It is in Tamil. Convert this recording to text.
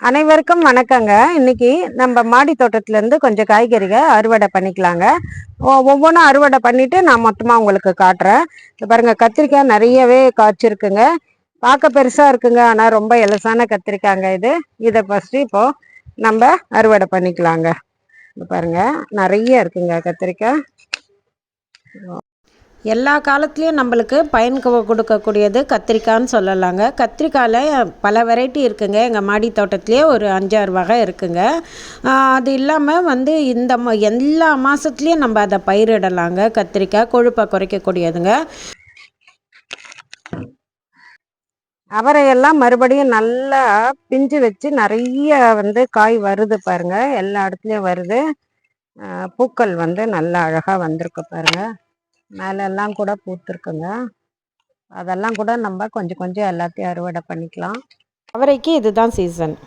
அனைவருக்கும் வணக்கங்க. இன்னைக்கு நம்ம மாடி தோட்டத்துலேருந்து கொஞ்சம் காய்கறிகள் அறுவடை பண்ணிக்கலாங்க. ஒவ்வொன்றும் அறுவடை பண்ணிவிட்டு நான் மொத்தமாக உங்களுக்கு காட்டுறேன். இது பாருங்க கத்திரிக்காய் நிறையவே காய்ச்சிருக்குங்க. பார்க்க பெருசாக இருக்குங்க ஆனால் ரொம்ப எலசான கத்திரிக்காய்ங்க இது. இதை ஃபஸ்ட்டு இப்போ நம்ம அறுவடை பண்ணிக்கலாங்க. இது பாருங்க நிறைய இருக்குங்க கத்திரிக்காய். எல்லா காலத்துலேயும் நம்மளுக்கு பயன் கொடுக்கக்கூடியது கத்திரிக்காய்ன்னு சொல்லலாங்க. கத்திரிக்காயில் பல வெரைட்டி இருக்குங்க. எங்கள் மாடி தோட்டத்துலேயே ஒரு அஞ்சாறு வகை இருக்குங்க. அது இல்லாமல் வந்து இந்த எல்லா மாதத்துலேயும் நம்ம அதை பயிரிடலாங்க. கத்திரிக்காய் கொழுப்பை குறைக்கக்கூடியதுங்க. அவரையெல்லாம் மறுபடியும் நல்லா பிஞ்சு வச்சு நிறைய வந்து காய் வருது பாருங்க. எல்லா இடத்துலையும் வருது. பூக்கள் வந்து நல்லா அழகாக வந்திருக்கு பாருங்க. மேலெல்லாம் கூட பூத்துருக்குங்க. அதெல்லாம் கூட நம்ம கொஞ்சம் கொஞ்சம் எல்லாத்தையும் அறுவடை பண்ணிக்கலாம். அவரைக்கு இதுதான் சீசன்